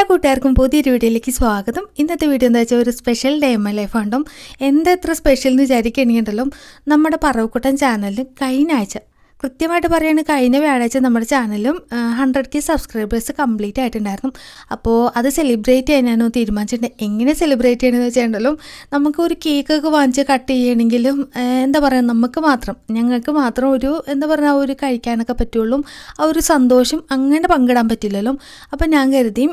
എല്ലാ കൂട്ടുകാർക്കും പുതിയൊരു വീഡിയോയിലേക്ക് സ്വാഗതം. ഇന്നത്തെ വീഡിയോ എന്താ വെച്ചാൽ ഒരു സ്പെഷ്യൽ ഡേ എം ലൈഫ് ഉണ്ടും എന്താ എത്ര സ്പെഷ്യൽ എന്ന് വിചാരിക്കണമെങ്കിലുണ്ടല്ലോ നമ്മുടെ പറവക്കുട്ടൻ ചാനലിൽ കഴിഞ്ഞ ആഴ്ച കൃത്യമായിട്ട് പറയുകയാണെങ്കിൽ കഴിഞ്ഞ വ്യാഴാഴ്ച നമ്മുടെ ചാനലും ഹൺഡ്രഡ് കെ സബ്സ്ക്രൈബേഴ്സ് കംപ്ലീറ്റ് ആയിട്ടുണ്ടായിരുന്നു. അപ്പോൾ അത് സെലിബ്രേറ്റ് ചെയ്യാനാണ് തീരുമാനിച്ചിട്ടുണ്ട്. എങ്ങനെ സെലിബ്രേറ്റ് ചെയ്യണമെന്ന് വെച്ചിട്ടുണ്ടല്ലോ നമുക്ക് ഒരു കേക്കൊക്കെ വാങ്ങിച്ച് കട്ട് ചെയ്യണമെങ്കിലും എന്താ പറയുക നമുക്ക് മാത്രം ഞങ്ങൾക്ക് മാത്രം ഒരു എന്താ പറയുക ഒരു കഴിക്കാനൊക്കെ പറ്റുള്ളൂ. ആ ഒരു സന്തോഷം അങ്ങനെ പങ്കിടാൻ പറ്റില്ലല്ലോ. അപ്പം ഞാൻ കരുതി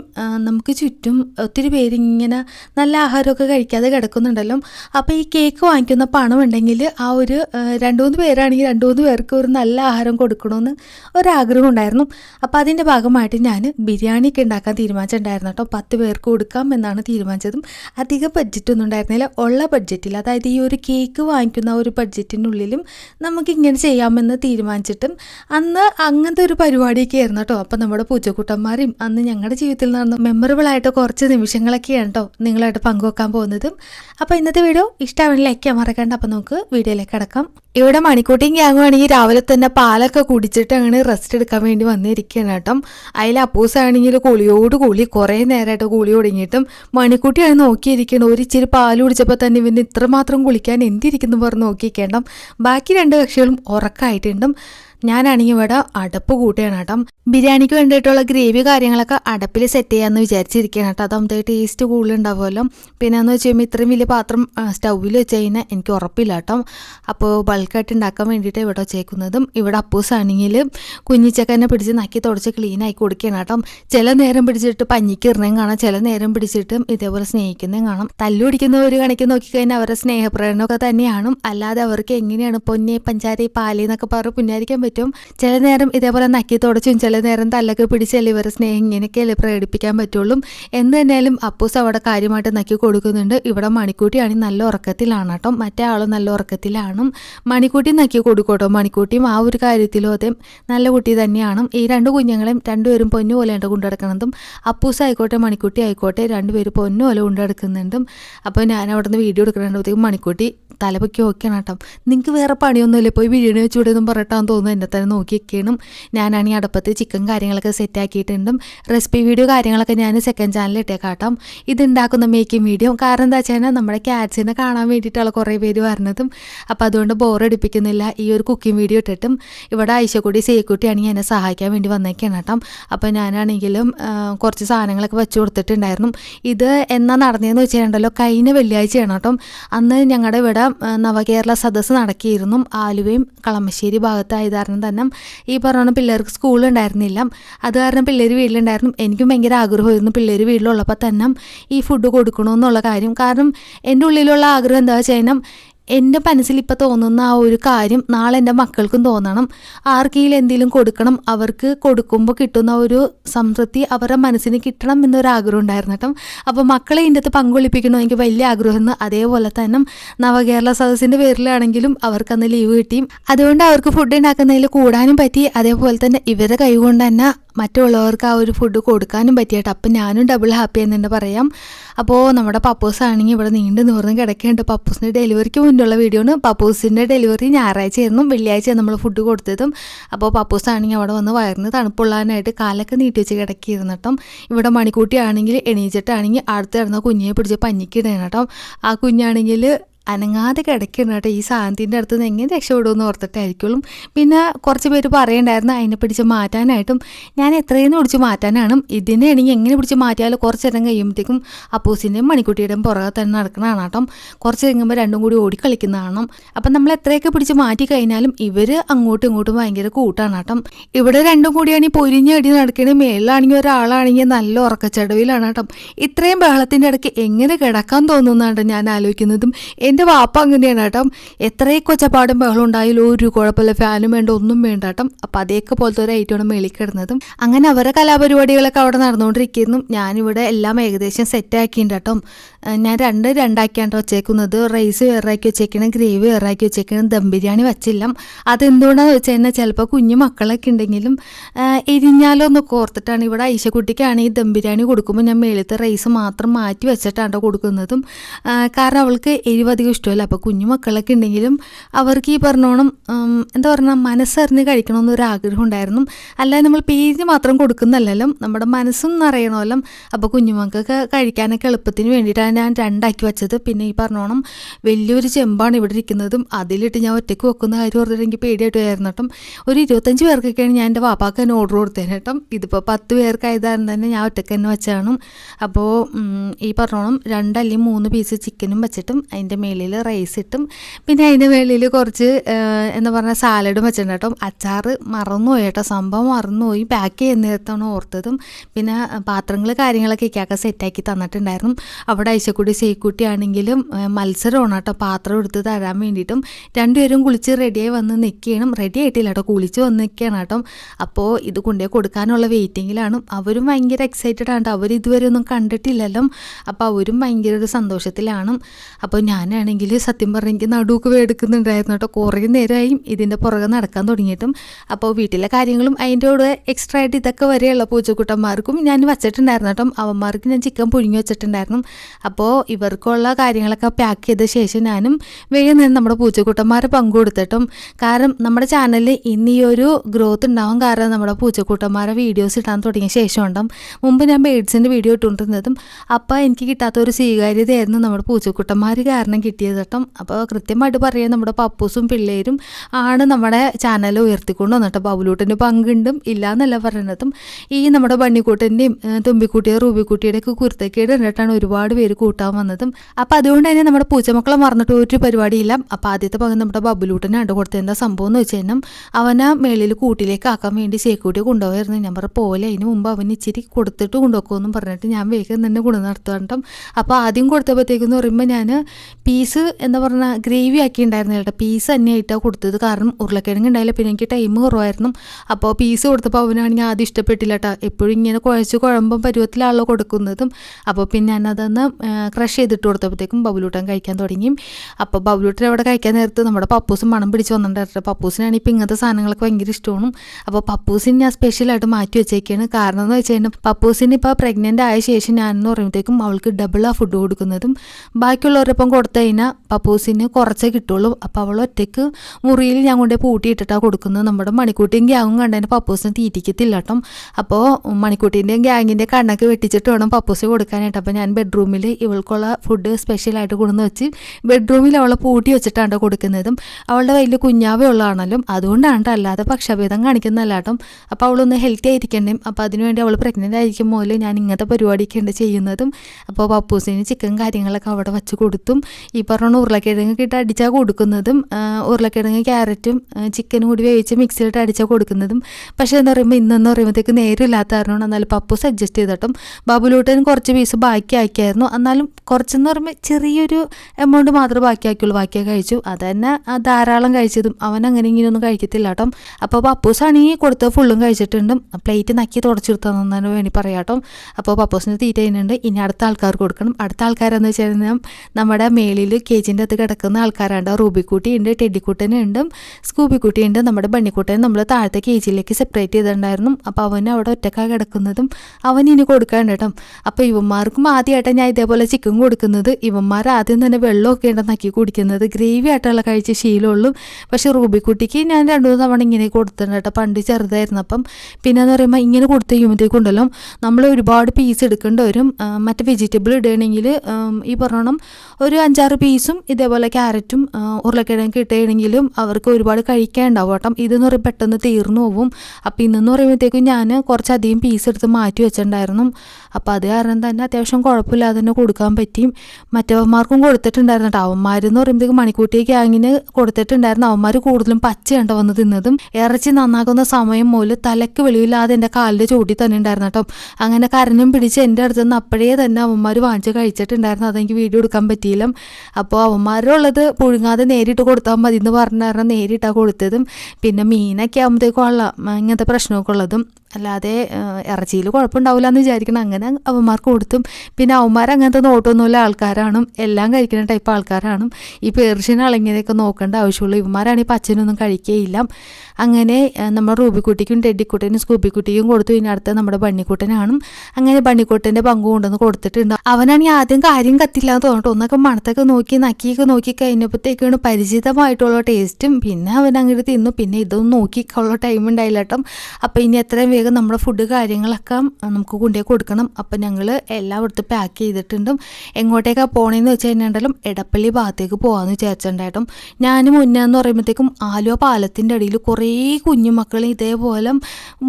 നമുക്ക് ചുറ്റും ഒത്തിരി പേര് ഇങ്ങനെ നല്ല ആഹാരമൊക്കെ കഴിക്കാതെ കിടക്കുന്നുണ്ടല്ലോ. അപ്പോൾ ഈ കേക്ക് വാങ്ങിക്കുന്ന പണം ഉണ്ടെങ്കിൽ ആ ഒരു രണ്ട് മൂന്ന് പേരാണെങ്കിൽ രണ്ട് മൂന്ന് പേർക്ക് ഒരു നല്ല ആഹാരം കൊടുക്കണമെന്ന് ഒരാഗ്രഹം ഉണ്ടായിരുന്നു. അപ്പോൾ അതിന്റെ ഭാഗമായിട്ട് ഞാൻ ബിരിയാണിയൊക്കെ ഉണ്ടാക്കാൻ തീരുമാനിച്ചിട്ടുണ്ടായിരുന്നു കേട്ടോ. പത്ത് പേർക്ക് കൊടുക്കാം എന്നാണ് തീരുമാനിച്ചതും. അധിക ബഡ്ജറ്റൊന്നും ഉണ്ടായിരുന്നില്ല. ഉള്ള ബഡ്ജറ്റിൽ അതായത് ഈ ഒരു കേക്ക് വാങ്ങിക്കുന്ന ഒരു ബഡ്ജറ്റിനുള്ളിലും നമുക്ക് ഇങ്ങനെ ചെയ്യാമെന്ന് തീരുമാനിച്ചിട്ടും അന്ന് അങ്ങനത്തെ ഒരു പരിപാടിയൊക്കെ ആയിരുന്നു കേട്ടോ. അപ്പം നമ്മുടെ പൂജക്കൂട്ടന്മാരെയും അന്ന് ഞങ്ങളുടെ ജീവിതത്തിൽ നടന്ന മെമ്മറബിൾ ആയിട്ട് കുറച്ച് നിമിഷങ്ങളൊക്കെയാണ് കേട്ടോ നിങ്ങളായിട്ട് പങ്കുവെക്കാൻ പോകുന്നതും. അപ്പോൾ ഇന്നത്തെ വീഡിയോ ഇഷ്ടമാണെങ്കിൽ ലൈക്ക് ചെയ്യാൻ മറക്കണ്ട. അപ്പോൾ നമുക്ക് വീഡിയോയിലേക്ക് കിടക്കാം. ഇവിടെ മണിക്കൂട്ടിയും ഗ്യാങ്ങും ആണെങ്കിൽ രാവിലെ തന്നെ പാലൊക്കെ കുടിച്ചിട്ട് അങ്ങനെ റെസ്റ്റ് എടുക്കാൻ വേണ്ടി വന്നിരിക്കുകയാണ് കേട്ടോ. അതിൽ അപ്പൂസാണെങ്കിൽ കുളിയോട് കുളി കുറേ നേരമായിട്ട് കുളി തുടങ്ങിയിട്ടും മണിക്കൂട്ടിയാണ് നോക്കിയിരിക്കണം. ഒരു ഇച്ചിരി പാൽ കുടിച്ചപ്പോൾ തന്നെ ഇവന് ഇത്രമാത്രം കുളിക്കാൻ എന്തിരിക്കുന്നു പറഞ്ഞ് നോക്കിയിരിക്കണം ബാക്കി രണ്ട് കക്ഷികളും ഉറക്കമായിട്ടുണ്ടും ഞാനാണെങ്കിൽ ഇവിടെ അടപ്പ് കൂട്ടുകയാണ് കേട്ടോ. ബിരിയാണിക്ക് വേണ്ടിയിട്ടുള്ള ഗ്രേവി കാര്യങ്ങളൊക്കെ അടപ്പിൽ സെറ്റ് ചെയ്യാമെന്ന് വിചാരിച്ചിരിക്കുകയാണ് കേട്ടോ. അതാകുമ്പോൾ ടേസ്റ്റ് കൂടുതലുണ്ടാവുമല്ലോ. പിന്നെ എന്ന് വെച്ച് കഴിയുമ്പോൾ ഇത്രയും വലിയ പാത്രം സ്റ്റൗവിൽ വെച്ച് കഴിഞ്ഞാൽ എനിക്ക് ഉറപ്പില്ല കേട്ടോ. അപ്പോൾ ബൾക്കായിട്ട് ഉണ്ടാക്കാൻ വേണ്ടിയിട്ട് ഇവിടെ വെച്ചേക്കുന്നതും. ഇവിടെ അപ്പൂസാണെങ്കിൽ കുഞ്ഞിച്ചക്കനെ പിടിച്ച് നക്കി തുടച്ച് ക്ലീൻ കൊടുക്കുകയാണ് കേട്ടോ. ചില നേരം പിടിച്ചിട്ട് പഞ്ഞിക്ക് ഇറങ്ങുകയും കാണാം. ചില നേരം പിടിച്ചിട്ടും ഇതേപോലെ സ്നേഹിക്കുന്നതും കാണാം. തല്ലുപിടിക്കുന്ന ഒരു കണക്ക് നോക്കിക്കഴിഞ്ഞാൽ അവരുടെ സ്നേഹപ്രകടനമൊക്കെ തന്നെയാണ്. അല്ലാതെ അവർക്ക് എങ്ങനെയാണ് പൊന്നെ പഞ്ചാരി പാലി എന്നൊക്കെ പറഞ്ഞ് പുന്നാരിക്കാൻ പറ്റും. ചില നേരം ഇതേപോലെ നക്കി തുടച്ചും ചില നേരം തല്ലൊക്കെ പിടിച്ചല്ലേ ഇവരുടെ സ്നേഹം ഇങ്ങനെയൊക്കെയല്ലേ പ്രകടിപ്പിക്കാൻ പറ്റുള്ളൂ. എന്ന് തന്നെയാലും അപ്പൂസ് അവിടെ കാര്യമായിട്ട് നക്കി കൊടുക്കുന്നുണ്ട്. ഇവിടെ മണിക്കൂട്ടിയാണെങ്കിൽ നല്ല ഉറക്കത്തിലാണ് കേട്ടോ. മറ്റേ ആളും നല്ല ഉറക്കത്തിലാണ്. മണിക്കൂട്ടി നക്കി കൊടുക്കട്ടോ. മണിക്കൂട്ടിയും ആ ഒരു കാര്യത്തിലും അതെ. നല്ല കുട്ടി തന്നെയാണ്. ഈ രണ്ട് കുഞ്ഞുങ്ങളെയും രണ്ടുപേരും പൊന്നു പോലെയാണ് കൊണ്ടുനടക്കുന്നതും അപ്പൂസ് ആയിക്കോട്ടെ മണിക്കുട്ടി ആയിക്കോട്ടെ രണ്ടുപേരും പൊന്നു പോലെ കൊണ്ടുനടക്കുന്നുണ്ടും. അപ്പോൾ ഞാൻ അവിടെ നിന്ന് വീഡിയോ എടുക്കുന്നുണ്ടെങ്കിൽ മണിക്കുട്ടി തലപ്പൊക്കി ഓക്കെയാണ് കേട്ടോ. നിങ്ങൾക്ക് വേറെ പണിയൊന്നുമില്ല. പോയി ബിരിയാണി വെച്ചുകൂടെ എന്നും പറയട്ടാന്ന് തോന്നുന്നു. എന്നെ തന്നെ നോക്കിയൊക്കെയാണ് ഞാനാണെങ്കിൽ അടുപ്പത്ത് ചിക്കൻ കാര്യങ്ങളൊക്കെ സെറ്റ് ആക്കിയിട്ടുണ്ടും. റെസിപ്പി വീഡിയോ കാര്യങ്ങളൊക്കെ ഞാൻ സെക്കൻഡ് ചാനലിൽ ഇട്ടേക്കാട്ടാം ഇത് ഉണ്ടാക്കുന്ന മേക്കിംഗ് വീഡിയോ കാരണം എന്താ വെച്ചാൽ നമ്മുടെ ക്യാറ്റ്സിനെ കാണാൻ വേണ്ടിയിട്ടുള്ള കുറേ പേര് വരുന്നതും അപ്പോൾ അതുകൊണ്ട് ബോറടിപ്പിക്കുന്നില്ല ഈ ഒരു കുക്കിംഗ് വീഡിയോ ഇട്ടിട്ടും. ഇവിടെ ഐശക്കുട്ടി സേക്കുട്ടിയാണെങ്കിൽ എന്നെ സഹായിക്കാൻ വേണ്ടി വന്നേക്കാണ് കേട്ടോ. അപ്പോൾ ഞാനാണെങ്കിലും കുറച്ച് സാധനങ്ങളൊക്കെ വെച്ച് കൊടുത്തിട്ടുണ്ടായിരുന്നു. ഇത് എന്നാ നടന്നതെന്ന് വെച്ചിട്ടുണ്ടല്ലോ കഴിഞ്ഞ വെള്ളിയാഴ്ചയാണ് കേട്ടോ. അന്ന് ഞങ്ങളുടെ ഇവിടെ നവകേരള സദസ്സ് നടക്കിയിരുന്നു. ആലുവയും കളമശ്ശേരി ഭാഗത്തായത് കാരണം തന്നെ. ഈ പറഞ്ഞ പിള്ളേർക്ക് സ്കൂളുണ്ടായിരുന്നില്ല അത് കാരണം പിള്ളേർ വീട്ടിലുണ്ടായിരുന്നു. എനിക്കും ഭയങ്കര ആഗ്രഹമായിരുന്നു പിള്ളേർ വീട്ടിലുള്ളപ്പോൾ തന്നെ ഈ ഫുഡ് കൊടുക്കണമെന്നുള്ള കാര്യം. കാരണം എന്റെ ഉള്ളിലുള്ള ആഗ്രഹം എന്താ വെച്ച് കഴിഞ്ഞാൽ എന്റെ മനസ്സിൽ ഇപ്പോൾ തോന്നുന്ന ആ ഒരു കാര്യം നാളെ എന്റെ മക്കൾക്കും തോന്നണം. ആർക്കെങ്കിലും എന്തെങ്കിലും കൊടുക്കണം അവർക്ക് കൊടുക്കുമ്പോൾ കിട്ടുന്ന ഒരു സംതൃപ്തി അവരുടെ മനസ്സിന് കിട്ടണം എന്നൊരു ആഗ്രഹം ഉണ്ടായിരുന്നു കേട്ടോ. അപ്പോൾ മക്കളെ ഇതിന്റെ അകത്ത് പങ്കുളിപ്പിക്കണം എനിക്ക് വലിയ ആഗ്രഹമെന്ന് അതേപോലെ തന്നെ നവകേരള സദസ്സിന്റെ പേരിലാണെങ്കിലും അവർക്ക് അന്ന് ലീവ് കിട്ടിയും അതുകൊണ്ട് അവർക്ക് ഫുഡ് ഉണ്ടാക്കുന്നതിൽ കൂടാനും പറ്റി. അതേപോലെ തന്നെ ഇവരെ കൈകൊണ്ട് തന്നെ മറ്റുള്ളവർക്ക് ആ ഒരു ഫുഡ് കൊടുക്കാനും പറ്റിയിട്ട് അപ്പം ഞാനും ഡബിൾ ഹാപ്പി എന്നുണ്ട് പറയാം. അപ്പോൾ നമ്മുടെ പപ്പൂസ് ആണെങ്കിൽ ഇവിടെ നീണ്ടു നിവർന്ന് കിടക്കുന്നുണ്ട് പപ്പൂസിന്റെ ഡെലിവറിക്ക് മുന്നുള്ള വീഡിയോ ആണ് പപ്പൂസിന്റെ ഡെലിവറി ഞായറാഴ്ച ആയിരുന്നു വെള്ളിയാഴ്ച നമ്മൾ ഫുഡ് കൊടുത്തതും. അപ്പോൾ പപ്പൂസാണെങ്കിൽ അവിടെ വന്ന് വയറിന് തണുപ്പുള്ളതിനായിട്ട് കാലൊക്കെ നീട്ടി വെച്ച് കിടക്കിയിരുന്നു കേട്ടോ ഇവിടെ മണിക്കൂട്ടിയാണെങ്കിൽ എണീച്ചിട്ടാണെങ്കിൽ അടുത്ത് കിടന്ന കുഞ്ഞിനെ പിടിച്ച് പഞ്ഞിക്കിടണം കേട്ടോ ആ കുഞ്ഞാണെങ്കിൽ അനങ്ങാതെ കിടക്കണം കേട്ടോ. ഈ സാന്തിന്റെ അടുത്ത് നിന്ന് എങ്ങനെ രക്ഷപ്പെടുമെന്ന് ഓർത്തിട്ടായിരിക്കുള്ളൂ. പിന്നെ കുറച്ച് പേര് പറയണ്ടായിരുന്നു അതിനെ പിടിച്ച് മാറ്റാനായിട്ടും ഞാൻ എത്രയും പിടിച്ച് മാറ്റാനാണ്. ഇതിനെ ആണെങ്കിൽ എങ്ങനെ പിടിച്ച് മാറ്റിയാലും കുറച്ച് നേരം കഴിയുമ്പോഴത്തേക്കും അപ്പൂസിന്റെയും മണിക്കുട്ടിയുടെയും പുറകെ തന്നെ നടക്കണതാണ് കേട്ടോ. കുറച്ച് കഴിയുമ്പോൾ രണ്ടും കൂടി ഓടിക്കളിക്കുന്നതാണ് അപ്പം നമ്മൾ എത്രയൊക്കെ പിടിച്ച് മാറ്റി കഴിഞ്ഞാലും ഇവർ അങ്ങോട്ടും ഇങ്ങോട്ടും ഭയങ്കര കൂട്ടാണ് കേട്ടോ. ഇവിടെ രണ്ടും കൂടിയാണെങ്കിൽ പൊരിഞ്ഞടി നടക്കണേ. മേളിലാണെങ്കിൽ ഒരാളാണെങ്കിൽ നല്ല ഉറക്കച്ചടവിലാണ് കേട്ടോ. ഇത്രയും ബഹളത്തിന്റെ ഇടയ്ക്ക് എങ്ങനെ കിടക്കാൻ തോന്നുന്നതാണ് ഞാൻ ആലോചിക്കുന്നതും. എന്റെ വാപ്പ അങ്ങനെയാണ് കേട്ടോ. എത്രയൊക്കെ ഒച്ചപ്പാടും ബഹളം ഉണ്ടായാലും ഒരു കുഴപ്പമില്ല ഫാനും വേണ്ട ഒന്നും വേണ്ട കേട്ടോ. അപ്പം അതേക്കെ പോലത്തെ ഒരു ഐറ്റമാണ് മേളിൽ അങ്ങനെ അവരുടെ കലാപരിപാടികളൊക്കെ അവിടെ നടന്നുകൊണ്ടിരിക്കുന്നു. ഞാനിവിടെ എല്ലാം ഏകദേശം സെറ്റ് ആക്കിയിട്ടുണ്ട് കേട്ടോ. ഞാൻ രണ്ട് രണ്ടാക്കിയാണ് വെച്ചേക്കുന്നത്. റൈസ് വേറാക്കി വെച്ചേക്കണം ഗ്രേവി വേറാക്കി വെച്ചേക്കണം ദം ബിരിയാണി വച്ചില്ല. അതെന്തുകൊണ്ടാണെന്ന് വെച്ച് കഴിഞ്ഞാൽ ചിലപ്പോൾ കുഞ്ഞു മക്കളൊക്കെ ഉണ്ടെങ്കിലും എരിഞ്ഞാലോ എന്നൊക്കെ ഓർത്തിട്ടാണ് ഇവിടെ ഐശക്കുട്ടിക്കാണ് ഈ ദം ബിരിയാണി കൊടുക്കുമ്പോൾ ഞാൻ മേളത്തെ റൈസ് മാത്രം മാറ്റി വെച്ചിട്ടാണ് കൊടുക്കുന്നതും. കാരണം അവൾക്ക് എരിവധികം ഇഷ്ടമല്ല. അപ്പോൾ കുഞ്ഞു മക്കളൊക്കെ ഉണ്ടെങ്കിലും അവർക്ക് ഈ പറഞ്ഞോണം എന്താ പറഞ്ഞാൽ മനസ്സറിഞ്ഞ് കഴിക്കണമെന്നൊരു ആഗ്രഹം ഉണ്ടായിരുന്നു. അല്ലാതെ നമ്മൾ പേരിന് മാത്രം കൊടുക്കുന്നല്ലല്ലോ. നമ്മുടെ മനസ്സും നിറയണമല്ലോ അപ്പോൾ കുഞ്ഞുമക്കൾക്ക് കഴിക്കാനൊക്കെ എളുപ്പത്തിന് വേണ്ടിയിട്ടാണ് ഞാൻ രണ്ടാക്കി വെച്ചത്. പിന്നെ ഈ പറഞ്ഞോണം വലിയൊരു ചെമ്പാണ് ഇവിടെ ഇരിക്കുന്നതും. അതിലിട്ട് ഞാൻ ഒറ്റയ്ക്ക് വെക്കുന്ന കാര്യം ഓർത്തിട്ട് എനിക്ക് പേടിയായിട്ട് ആയിരുന്നു കേട്ടോ. ഒരു ഇരുപത്തഞ്ച് പേർക്കൊക്കെയാണ് ഞാൻ എന്റെ വാപ്പാക്ക് തന്നെ ഓർഡർ കൊടുത്തത് കേട്ടോ. ഇതിപ്പോൾ പത്ത് പേർക്കായതാണ് തന്നെ ഞാൻ ഒറ്റയ്ക്ക് തന്നെ വെച്ചാണ് അപ്പോൾ ഈ പറഞ്ഞോണം രണ്ടല്ലെങ്കിൽ മൂന്ന് പീസ് ചിക്കനും വെച്ചിട്ടും അതിന്റെ മേളിൽ റൈസ് ഇട്ടും. പിന്നെ അതിന്റെ മേളിൽ കുറച്ച് എന്താ പറഞ്ഞാൽ സാലഡും വെച്ചിട്ടുണ്ട് കേട്ടോ. അച്ചാറ് മറന്നുപോയി കേട്ടോ. സംഭവം മറന്നുപോയി. പാക്ക് ചെയ്യുന്ന നേരത്താണ് ഓർത്തതും. പിന്നെ പാത്രങ്ങൾ കാര്യങ്ങളൊക്കെ ഇക്കാക്ക സെറ്റാക്കി തന്നിട്ടുണ്ടായിരുന്നു. അവിടെ ഐശക്കുട്ടി സേക്കുട്ടി ആണെങ്കിലും മത്സരം മത്സരമാണ് കേട്ടോ പാത്രം എടുത്ത് തരാൻ വേണ്ടിയിട്ടും രണ്ടുപേരും കുളിച്ച് റെഡിയായി വന്ന് നിൽക്കണം റെഡി ആയിട്ടില്ല കേട്ടോ കുളിച്ച് വന്ന് നിൽക്കുകയാണ് കേട്ടോ. അപ്പോൾ ഇത് കൊണ്ടുപോയി കൊടുക്കാനുള്ള വെയിറ്റിങ്ങിലാണ്. അവരും ഭയങ്കര എക്സൈറ്റഡ് ആണ്. അവർ ഇതുവരെ ഒന്നും കണ്ടിട്ടില്ലല്ലോ. അപ്പോൾ അവരും ഭയങ്കര ഒരു സന്തോഷത്തിലാണ്. അപ്പോൾ ഞാനാണെങ്കിൽ സത്യം പറഞ്ഞെങ്കിൽ നടുവൊക്കെ വേടുക്കുന്നുണ്ടായിരുന്നു കേട്ടോ. കുറേ നേരമായി ഇതിന്റെ പുറകെ നടക്കാൻ തുടങ്ങിയിട്ടും. അപ്പോൾ വീട്ടിലെ കാര്യങ്ങളും അതിന്റെ കൂടെ എക്സ്ട്രാ ആയിട്ട് ഇതൊക്കെ വരെയുള്ള പൂച്ചക്കുട്ടന്മാർക്കും ഞാൻ വച്ചിട്ടുണ്ടായിരുന്നു കേട്ടോ. അവന്മാർക്ക് ഞാൻ ചിക്കൻ പുഴുങ്ങി വെച്ചിട്ടുണ്ടായിരുന്നു. അപ്പോൾ ഇവർക്കുള്ള കാര്യങ്ങളൊക്കെ പാക്ക് ചെയ്ത ശേഷം ഞാനും വേഗം തന്നെ നമ്മുടെ പൂച്ചക്കുട്ടന്മാരെ പങ്കുകൊടുത്തിട്ടും. കാരണം നമ്മുടെ ചാനലിൽ ഇന്ന് ഈ ഒരു ഗ്രോത്ത് ഉണ്ടാവാൻ കാരണം നമ്മുടെ പൂച്ചക്കൂട്ടന്മാരെ വീഡിയോസ് ഇടാൻ തുടങ്ങിയ ശേഷം ഉണ്ടാവും മുമ്പ് ഞാൻ ബേഡ്സിന്റെ വീഡിയോ ഇട്ടുകൊണ്ടിരുന്നതും അപ്പോൾ എനിക്ക് കിട്ടാത്ത ഒരു സ്വീകാര്യതയായിരുന്നു നമ്മുടെ പൂച്ചക്കൂട്ടന്മാർ കാരണം കിട്ടിയത് കേട്ടോ. അപ്പോൾ കൃത്യമായിട്ട് പറയാൻ നമ്മുടെ പപ്പൂസും പിള്ളേരും ആണ് നമ്മുടെ ചാനൽ ഉയർത്തിക്കൊണ്ട് വന്നിട്ട് ബബുലൂട്ടിന്റെ പങ്കുണ്ടും ഇല്ല എന്നല്ല പറയുന്നതും ഈ നമ്മുടെ ബണ്ണിക്കൂട്ടന്റെയും തുമ്പിക്കുട്ടിയുടെ റൂബിക്കുട്ടിയുടെ ഒക്കെ കുരുത്തക്കേട് കണ്ടിട്ടാണ് ഒരുപാട് പേര് കൂട്ടാൻ വന്നതും. അപ്പോൾ അതുകൊണ്ട് തന്നെ നമ്മുടെ പൂച്ചമക്കളെ മറന്നിട്ട് ഒരു പരിപാടിയില്ല. അപ്പോൾ ആദ്യത്തെ പങ്ക് നമ്മുടെ ബബുലൂട്ടനാണ് കൊടുത്തത്. എന്താ സംഭവം എന്ന് വെച്ച് കഴിഞ്ഞാൽ അവനെ മേളിൽ കൂട്ടിലേക്ക് ആക്കാൻ വേണ്ടി ചേക്കൂട്ടി കൊണ്ടുപോയിരുന്നു ഞാൻ പറഞ്ഞ പോലെ അതിന് മുമ്പ് അവൻ ഇച്ചിരി കൊടുത്തിട്ട് കൊണ്ടുപോക്കുമെന്നും പറഞ്ഞിട്ട് ഞാൻ വേഗം തന്നെ ഗുണം നടത്തുകട്ടോ അപ്പോൾ ആദ്യം കൊടുത്തപ്പോഴത്തേക്കെന്ന് പറയുമ്പോൾ ഞാൻ പീസ് എന്ന് പറഞ്ഞാൽ ഗ്രേവി ആക്കി ഉണ്ടായിരുന്നു കേട്ടോ. പീസ് തന്നെ തന്നെയായിട്ടാണ് കൊടുത്തത്. കാരണം ഉരുളക്കിഴങ്ങ് ഉണ്ടായില്ല. പിന്നെ എനിക്ക് ടൈം കുറവായിരുന്നു. അപ്പോൾ പീസ് കൊടുത്തപ്പോൾ അവനാണെങ്കിൽ ആദ്യം ഇഷ്ടപ്പെട്ടില്ല കേട്ടോ. എപ്പോഴും ഇങ്ങനെ കുഴച്ച് കുഴമ്പം പരുവത്തിലാണല്ലോ കൊടുക്കുന്നതും. അപ്പോൾ പിന്നെ ഞാനതൊന്ന് ക്രഷ് ചെയ്തിട്ട് കൊടുത്തപ്പോഴത്തേക്കും ബബുലൂട്ടൻ കഴിക്കാൻ തുടങ്ങി. അപ്പോൾ ബബുലൂട്ടൻ അവിടെ കഴിക്കാൻ നേരത്ത് നമ്മുടെ പപ്പൂസും മണം പിടിച്ച് വന്നിട്ടുണ്ടായിരുന്നു. പപ്പൂസിനാണ് ഇപ്പോൾ ഇങ്ങനത്തെ സാധനങ്ങളൊക്കെ ഭയങ്കര ഇഷ്ടമാണ്. അപ്പോൾ പപ്പൂസിന് ഞാൻ സ്പെഷ്യലായിട്ട് മാറ്റി വെച്ചേക്കാണ്. കാരണം എന്ന് വെച്ച് കഴിഞ്ഞാൽ പപ്പൂസിന് ഇപ്പോൾ പ്രഗ്നന്റ് ആയ ശേഷം ഞാനെന്ന് പറയുമ്പോഴത്തേക്കും അവൾക്ക് ഡബിൾ ആ ഫുഡ് കൊടുക്കുന്നതും ബാക്കിയുള്ളവരൊപ്പം കൊടുത്തു കഴിഞ്ഞാൽ പപ്പൂസിന് കുറച്ചേ കിട്ടുള്ളൂ. അപ്പോൾ അവൾ ഒറ്റയ്ക്ക് മുറിയിൽ ഞാൻ കൊണ്ടുപോയി പൂട്ടിയിട്ടിട്ടാണ് കൊടുക്കുന്നത്. നമ്മുടെ മണിക്കൂട്ടിയും ഗ്യാങ്ങും കണ്ടതിന് പപ്പൂസിന് തീറ്റിക്കത്തില്ല കേട്ടോ. അപ്പോൾ മണിക്കൂട്ടിന്റെയും ഗ്യാങ്ങിന്റെ കണ്ണൊക്കെ വെട്ടിച്ചിട്ട് വേണം പപ്പൂസ് കൊടുക്കാനായിട്ട്. അപ്പോൾ ഞാൻ ബെഡ്റൂമിൽ ഇവൾക്കുള്ള ഫുഡ് സ്പെഷ്യലായിട്ട് കൊണ്ടുവന്ന് വെച്ച് ബെഡ്റൂമിൽ അവളെ പൂട്ടി വെച്ചിട്ടാണ് കൊടുക്കുന്നതും. അവളുടെ വലിയ കുഞ്ഞാവേ ഉള്ളതാണല്ലോ അതുകൊണ്ടാണ് അല്ലാതെ പക്ഷഭേദം കാണിക്കുന്നതല്ല കേട്ടോ അപ്പോൾ അവളൊന്ന് ഹെൽത്തി ആയിരിക്കണ്ടേ? അപ്പോൾ അതിനുവേണ്ടി അവൾ പ്രഗ്നന്റ് ആയിരിക്കും മുതൽ ഞാൻ ഇങ്ങനത്തെ പരിപാടിയൊക്കെ ഉണ്ട് ചെയ്യുന്നതും. അപ്പോൾ പപ്പൂസിന് ചിക്കൻ കാര്യങ്ങളൊക്കെ അവിടെ വെച്ച് കൊടുത്തും. ഈ പറഞ്ഞ ഉരുളക്കിഴങ്ങ് ഇട്ട് അടിച്ചാൽ കൊടുക്കുന്നതും ഉരുളക്കിഴങ്ങ് ക്യാരറ്റും ചിക്കനും കൂടി വേവിച്ച് മിക്സിയിലിട്ട് അടിച്ചാൽ കൊടുക്കുന്നതും. പക്ഷേ എന്ന് പറയുമ്പോൾ ഇന്നെന്ന് പറയുമ്പോഴത്തേക്ക് നേരില്ലാത്ത കാരണമാണ്. എന്നാലും പപ്പൂസ് അഡ്ജസ്റ്റ് ചെയ്തിട്ടും. ബാബുലൂട്ടൻ കുറച്ച് പീസ് ബാക്കി ആക്കിയായിരുന്നു. എന്നാലും കുറച്ചെന്ന് പറയുമ്പോൾ ചെറിയൊരു എമൗണ്ട് മാത്രമേ ബാക്കിയാക്കിയുള്ളൂ. ബാക്കിയൊക്കെ കഴിച്ചു. അത് തന്നെ ധാരാളം കഴിച്ചതും അവൻ അങ്ങനെ ഇങ്ങനെയൊന്നും കഴിക്കത്തില്ല കേട്ടോ. അപ്പോൾ പപ്പൂസാണെങ്കിൽ കൊടുത്ത ഫുള്ളും കഴിച്ചിട്ടുണ്ട്. പ്ലേറ്റ് നക്കി തുടച്ചെടുത്തതെന്നാണ് വേണ്ടി പറയാം കേട്ടോ. അപ്പോൾ പപ്പൂസിന് തീറ്റ ചെയ്യുന്നുണ്ട്. ഇനി അടുത്ത ആൾക്കാർക്ക് കൊടുക്കണം. അടുത്ത ആൾക്കാരെന്ന് വെച്ച് കഴിഞ്ഞാൽ നമ്മുടെ മേളിൽ കേജിന്റെ അകത്ത് കിടക്കുന്ന ആൾക്കാരുണ്ട് റൂബിക്കുട്ടി ഉണ്ട് ടെഡിക്കുട്ടനുണ്ട് സ്കൂബിക്കുട്ടി ഉണ്ട്. നമ്മുടെ ബണ്ണിക്കുട്ടനെ നമ്മൾ താഴത്തെ കേജിയിലേക്ക് സെപ്പറേറ്റ് ചെയ്തിട്ടുണ്ടായിരുന്നു. അപ്പോൾ അവന് അവിടെ ഒറ്റക്കാ കിടക്കുന്നതും അവൻ ഇനി കൊടുക്കാണ്ട് കേട്ടോ. അപ്പോൾ ഇവന്മാർക്കും ആദ്യമായിട്ട് ഞാൻ ഇതേപോലെ ചിക്കൻ കൊടുക്കുന്നത് ഇവന്മാർ ആദ്യം തന്നെ വെള്ളമൊക്കെ ഉണ്ടെന്നാക്കി കുടിക്കുന്നത്. ഗ്രേവി ആയിട്ടുള്ള കഴിച്ച ശീലമുള്ളൂ. പക്ഷേ റൂബിക്കുട്ടിക്ക് ഞാൻ രണ്ടു മൂന്ന് തവണ ഇങ്ങനെ കൊടുത്തിട്ടുണ്ട് കേട്ടോ. പണ്ട് ചെറുതായിരുന്നപ്പം പിന്നെ എന്ന് പറയുമ്പോൾ ഇങ്ങനെ കൊടുത്ത് കഴിയുമ്പോഴത്തേക്കുണ്ടല്ലോ നമ്മൾ ഒരുപാട് പീസ് എടുക്കേണ്ടി വരും. മറ്റേ വെജിറ്റബിൾ ഇടുകയാണെങ്കിൽ ഈ പറഞ്ഞോണം ഒരു അഞ്ചാറ് പീസും ഇതേപോലെ ക്യാരറ്റും ഉരുളക്കിഴങ്ങ് ഇട്ടുകയാണെങ്കിലും അവർക്ക് ഒരുപാട് കഴിക്കാനുണ്ടാവും കേട്ടോ. ഇതെന്ന് പറയുമ്പോൾ പെട്ടെന്ന് തീർന്നു പോവും. അപ്പം ഇന്നെന്ന് പറയുമ്പോഴത്തേക്കും ഞാൻ കുറച്ചധികം പീസ് എടുത്ത് മാറ്റി വെച്ചിട്ടുണ്ടായിരുന്നു. അപ്പോൾ അത് കാരണം തന്നെ അത്യാവശ്യം കുഴപ്പമില്ലാതെ തന്നെ കൊടുക്കാൻ മറ്റവന്മാർക്കും കൊടുത്തിട്ടുണ്ടായിരുന്നു കേട്ടോ അവന്മാരെന്ന് പറയുമ്പോഴത്തേക്കും മണിക്കൂട്ടി ഗ്യാങ്ങിന് കൊടുത്തിട്ടുണ്ടായിരുന്നു. അവന്മാർ കൂടുതലും പച്ചയുണ്ട വന്ന് തിന്നതും. ഇറച്ചി നന്നാക്കുന്ന സമയം മുതൽ തലക്ക് വെളിയില്ലാതെ എന്റെ കാലിന്റെ ചൂടി തന്നെ ഉണ്ടായിരുന്നു കേട്ടോ അങ്ങനെ കരഞ്ഞും പിടിച്ച് എന്റെ അടുത്ത് നിന്ന് അപ്പോഴേ തന്നെ അവന്മാർ വാങ്ങിച്ച് കഴിച്ചിട്ടുണ്ടായിരുന്നു. അതെനിക്ക് വീഡിയോ എടുക്കാൻ പറ്റിയില്ല. അപ്പോൾ അവന്മാരുള്ളത് പുഴുങ്ങാതെ നേരിട്ട് കൊടുത്താൽ മതി എന്ന് പറഞ്ഞായിരുന്നു നേരിട്ടാണ് കൊടുത്തതും. പിന്നെ മീനൊക്കെ ആകുമ്പോഴത്തേക്കും ഉള്ള ഇങ്ങനത്തെ പ്രശ്നമൊക്കെ ഉള്ളതും. അല്ലാതെ ഇറച്ചിയിൽ കുഴപ്പമുണ്ടാവില്ല എന്ന് വിചാരിക്കണം അങ്ങനെ അവന്മാർക്ക് കൊടുത്തും. പിന്നെ അവന്മാർ അങ്ങനത്തെ നോട്ടൊന്നുമില്ല. ആൾക്കാരാണ്. എല്ലാം കഴിക്കുന്ന ടൈപ്പ് ആൾക്കാരാണ്. ഈ പേർഷ്യൻ അളങ്ങിയതൊക്കെ നോക്കേണ്ട ആവശ്യമുള്ളൂ. ഇവന്മാരാണെങ്കിൽ പച്ചനൊന്നും കഴിക്കുകയില്ല അങ്ങനെ നമ്മൾ റൂബിക്കുട്ടിക്കും ടെഡിക്കുട്ടനും സ്കൂബിക്കുട്ടിക്കും കൊടുത്തു. പിന്നെ അടുത്ത നമ്മുടെ ബണ്ണിക്കുട്ടനാണ് അങ്ങനെ ബണ്ണിക്കുട്ടന്റെ പങ്ക് കൊണ്ടുവന്ന് കൊടുത്തിട്ടുണ്ട്. അവനാണെങ്കിൽ ആദ്യം കാര്യം കത്തില്ല എന്ന് തോന്നിട്ട് ഒന്നൊക്കെ മണത്തൊക്കെ നോക്കി നക്കിയൊക്കെ നോക്കി കഴിഞ്ഞപ്പോഴത്തേക്കാണ് പരിചിതമായിട്ടുള്ള ടേസ്റ്റും. പിന്നെ അവൻ അങ്ങോട്ട് തിന്നു. പിന്നെ ഇതൊന്നും നോക്കിക്കുള്ള ടൈം ഉണ്ടായില്ല കേട്ടോ. അപ്പോൾ ഇനി എത്രയും വേഗം നമ്മുടെ ഫുഡ് കാര്യങ്ങളൊക്കെ നമുക്ക് കൊണ്ടുപോയി കൊടുക്കണം. അപ്പം ഞങ്ങൾ എല്ലാം എടുത്ത് പാക്ക് ചെയ്തിട്ടുണ്ടും. എങ്ങോട്ടേക്കാണ് പോകണമെന്ന് വെച്ച് കഴിഞ്ഞാലും എടപ്പള്ളി ഭാഗത്തേക്ക് പോകാമെന്ന് വിചാരിച്ചിട്ടുണ്ടായിട്ടും ഞാൻ മുന്നേ എന്ന് പറയുമ്പോഴത്തേക്കും ആലുവ പാലത്തിന്റെ അടിയിൽ കുറേ കുഞ്ഞുമക്കൾ ഇതേപോലെ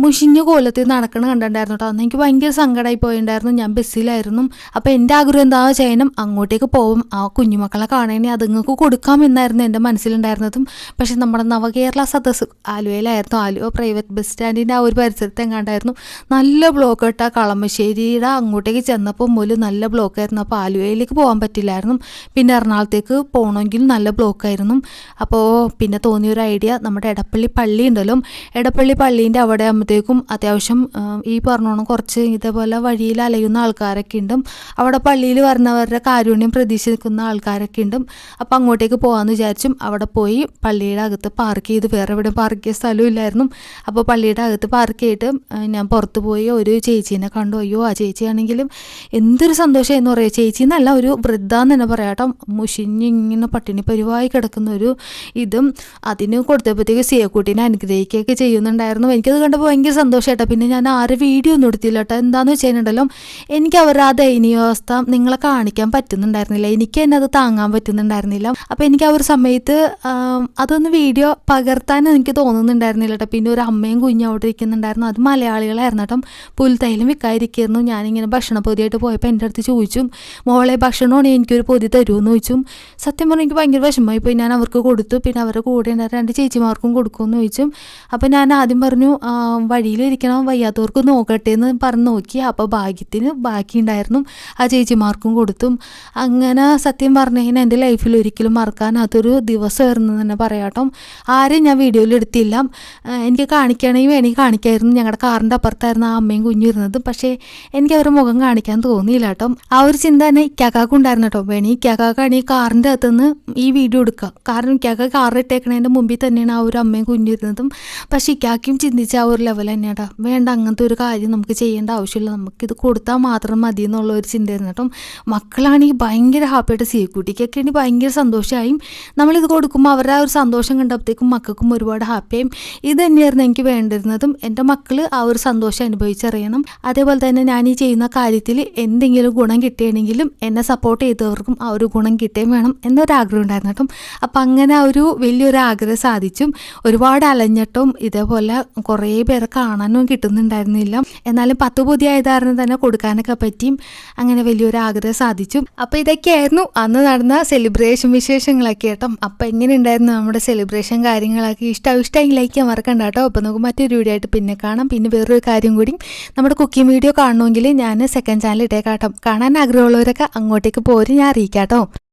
മുഷിഞ്ഞ കോലത്തിൽ നടക്കണ കണ്ടിട്ടുണ്ടായിരുന്നു കേട്ടോ. അന്ന് എനിക്ക് ഭയങ്കര സങ്കടമായി പോയിണ്ടായിരുന്നു. ഞാൻ ബസ്സിലായിരുന്നു. അപ്പോൾ എന്റെ ആഗ്രഹം എന്താ ചെയ്യണം? അങ്ങോട്ടേക്ക് പോകും ആ കുഞ്ഞുമക്കളെ കാണണേ അതുങ്ങൾക്ക് കൊടുക്കാമെന്നായിരുന്നു എന്റെ മനസ്സിലുണ്ടായിരുന്നതും. പക്ഷെ നമ്മുടെ നവകേരള സദസ് ആലുവയിലായിരുന്നു. ആലുവ പ്രൈവറ്റ് ബസ് സ്റ്റാൻഡിന്റെ ആ ഒരു പരിസരത്ത് എങ്ങാണ്ടായിരുന്നു. നല്ല ബ്ലോക്ക് ഇട്ട കളമശ്ശേരിയുടെ അങ്ങോട്ടേക്ക് ചെന്നപ്പോൾ മുതൽ നല്ല ബ്ലോക്കായിരുന്നു അപ്പോൾ ആലുവയിലേക്ക് പോകാൻ പറ്റില്ലായിരുന്നു. പിന്നെ എറണാകുളത്തേക്ക് പോകണമെങ്കിൽ നല്ല ബ്ലോക്കായിരുന്നു അപ്പോൾ പിന്നെ തോന്നിയൊരു ഐഡിയ നമ്മുടെ എടപ്പള്ളി പള്ളി ഉണ്ടല്ലോ എടപ്പള്ളി പള്ളീന്റെ അവിടെ ആകുമ്പോഴത്തേക്കും അത്യാവശ്യം ഈ പറഞ്ഞോണം കുറച്ച് ഇതേപോലെ വഴിയിൽ അലയുന്ന ആൾക്കാരൊക്കെ ഉണ്ട് അവിടെ പള്ളിയിൽ വരുന്നവരുടെ കാരുണ്യം പ്രതീക്ഷിക്കുന്ന ആൾക്കാരൊക്കെ ഉണ്ട് അപ്പോൾ അങ്ങോട്ടേക്ക് പോകാമെന്ന് വിചാരിച്ചും അവിടെ പോയി പള്ളിയുടെ അകത്ത് പാർക്ക് ചെയ്ത് വേറെ എവിടെ പാർക്ക് ചെയ്യാൻ സ്ഥലമില്ലായിരുന്നു അപ്പോൾ പള്ളിയുടെ അകത്ത് പാർക്ക് ചെയ്തിട്ട് ഞാൻ പുറത്ത് പോയി ഒരു ചേച്ചീനെ കണ്ടു. അയ്യോ ആ ചേച്ചിയാണെങ്കിലും എന്തൊരു സന്തോഷമായിരുന്നു പറയുക ചേച്ചി എന്നല്ല ഒരു വൃദ്ധ എന്ന് തന്നെ പറയാം കേട്ടോ. മുഷിഞ്ഞിങ്ങനെ പട്ടിണി പരിവായി കിടക്കുന്ന ഒരു ഇതും അതിന് കൊടുത്തപ്പോഴത്തേക്ക് സിയക്കുട്ടീനെ അനുഗ്രഹിക്കുകയൊക്കെ ചെയ്യുന്നുണ്ടായിരുന്നു. എനിക്കത് കണ്ടപ്പോൾ ഭയങ്കര സന്തോഷമായിട്ടോ പിന്നെ ഞാൻ ആരെ വീഡിയോ ഒന്നും എടുത്തില്ല കേട്ടോ. എന്താണെന്ന് വെച്ച് കഴിഞ്ഞിട്ടുണ്ടല്ലോ എനിക്ക് അവരുടെ ആ ദയനീയാവസ്ഥ നിങ്ങളെ കാണിക്കാൻ പറ്റുന്നുണ്ടായിരുന്നില്ല. എനിക്ക് തന്നെ അത് താങ്ങാൻ പറ്റുന്നുണ്ടായിരുന്നില്ല. അപ്പോൾ എനിക്ക് ആ ഒരു സമയത്ത് അതൊന്ന് വീഡിയോ പകർത്താൻ എനിക്ക് തോന്നുന്നുണ്ടായിരുന്നില്ല കേട്ടോ. പിന്നെ ഒരു അമ്മയും കുഞ്ഞും അവിടെ ഇരിക്കുന്നുണ്ടായിരുന്നു. അത് മലയാളികളായിരുന്നു കേട്ടോ. പുൽത്തൈലും വിൽക്കാതിരിക്കുന്നു ഞാനിങ്ങനെ ഭക്ഷണ പൊതിയായിട്ട് പോയപ്പോൾ എന്റെ അടുത്ത് ചോദിച്ചു മോളെ ഭക്ഷണമാണ് എനിക്കൊരു പൊതി തരുമെന്ന് ചോദിച്ചു സത്യം പറഞ്ഞാൽ എനിക്ക് ഭയങ്കര വിഷമമായി പോയി. ഞാൻ അവർക്ക് കൊടുത്തു. പിന്നെ അവരുടെ കൂടെ ഉണ്ടായിരുന്ന രണ്ട് ചേച്ചിമാർക്കും കൊടുക്കുമെന്ന് അപ്പോൾ ഞാൻ ആദ്യം പറഞ്ഞു വഴിയിലിരിക്കണം വയ്യാത്തവർക്ക് നോക്കട്ടെ എന്ന് പറഞ്ഞ് നോക്കി. അപ്പോൾ ഭാഗ്യത്തിന് ബാക്കി ഉണ്ടായിരുന്നു. ആ ചേച്ചിമാർക്കും കൊടുത്തും. അങ്ങനെ സത്യം പറഞ്ഞു കഴിഞ്ഞാൽ എന്റെ ലൈഫിൽ ഒരിക്കലും മറക്കാനാത്തൊരു ദിവസമായിരുന്നു തന്നെ പറയാട്ടോ ആരെയും ഞാൻ വീഡിയോയിൽ എടുത്തില്ല. എനിക്ക് കാണിക്കുകയാണെങ്കിൽ വേണമെങ്കിൽ കാണിക്കായിരുന്നു. ഞങ്ങളുടെ കാറിന്റെ അപ്പുറത്തായിരുന്നു ആ അമ്മയും കുഞ്ഞും പക്ഷേ എനിക്ക് അവരുടെ മുഖം കാണിക്കാൻ തോന്നിയില്ല കേട്ടോ. ആ ഒരു ചിന്ത തന്നെ ഇക്കാക്കാക്ക് ഉണ്ടായിരുന്നു കേട്ടോ. വേണമെങ്കിൽ ഇക്കാക്കാക്കാണ് ഈ കാറിന്റെ അകത്തുനിന്ന് ഈ വീഡിയോ എടുക്കുക. കാരണം ഇക്കാക്ക കാർ ഇട്ടേക്കണതിന്റെ മുമ്പിൽ തന്നെയാണ് ആ ഒരു അമ്മയും കുഞ്ഞും ഇരുന്നതും പക്ഷേ ഇക്കാക്കും ചിന്തിച്ച ആ ഒരു ലെവൽ തന്നെയാട്ടോ. വേണ്ട അങ്ങനത്തെ ഒരു കാര്യം നമുക്ക് ചെയ്യേണ്ട ആവശ്യമില്ല. നമുക്കിത് കൊടുത്താൽ മാത്രം മതി എന്നുള്ള ഒരു ചിന്തയായിരുന്നു കേട്ടോ. മക്കളാണെങ്കിൽ ഭയങ്കര ഹാപ്പിയായിട്ട് സീക്കുട്ടിക്കൊക്കെ ആണെങ്കിൽ ഭയങ്കര സന്തോഷമായും നമ്മളിത് കൊടുക്കുമ്പോൾ അവരുടെ ആ ഒരു സന്തോഷം കണ്ടപ്പോഴത്തേക്കും മക്കൾക്കും ഒരുപാട് ഹാപ്പിയായും ഇത് തന്നെയായിരുന്നു എനിക്ക് വേണ്ടിരുന്നതും എന്റെ മക്കൾ ആ ഒരു സന്തോഷം അനുഭവിച്ചറിയണം. അതേപോലെ തന്നെ ഞാൻ ഈ ചെയ്യുന്ന കാര്യത്തിൽ എന്തെങ്കിലും ഗുണം കിട്ടിയാണെങ്കിലും എന്നെ സപ്പോർട്ട് ചെയ്തവർക്കും ആ ഒരു ഗുണം കിട്ടുകയും വേണം എന്നൊരാഗ്രഹം ഉണ്ടായിരുന്നു കേട്ടോ. അപ്പം അങ്ങനെ ആ ഒരു വലിയൊരു ആഗ്രഹം സാധിച്ചും ഒരുപാട് അലഞ്ഞിട്ടും ഇതേപോലെ കുറേ പേരെ കാണാനും കിട്ടുന്നുണ്ടായിരുന്നില്ല. എന്നാലും പത്ത് പുതിയ ആയതാരണം തന്നെ കൊടുക്കാനൊക്കെ പറ്റിയും അങ്ങനെ വലിയൊരു ആഗ്രഹം സാധിച്ചു. അപ്പോൾ ഇതൊക്കെയായിരുന്നു അന്ന് നടന്ന സെലിബ്രേഷൻ വിശേഷങ്ങളൊക്കെ കേട്ടോ. അപ്പോൾ എങ്ങനെ ഉണ്ടായിരുന്നു നമ്മുടെ സെലിബ്രേഷൻ കാര്യങ്ങളൊക്കെ? ഇഷ്ടം ലൈക്ക് മറക്കണ്ട കേട്ടോ. അപ്പോൾ നമുക്ക് മറ്റൊരു വീഡിയോ ആയിട്ട് പിന്നെ കാണാം. പിന്നെ വേറൊരു കാര്യം കൂടി. നമ്മുടെ കുക്കിംഗ് വീഡിയോ കാണണമെങ്കിൽ ഞാൻ സെക്കൻഡ് ചാനൽ ഇട്ടേക്കാട്ടോ കാണാൻ ആഗ്രഹമുള്ളവരൊക്കെ അങ്ങോട്ടേക്ക് പോരും. ഞാൻ അറിയിക്കാം കേട്ടോ.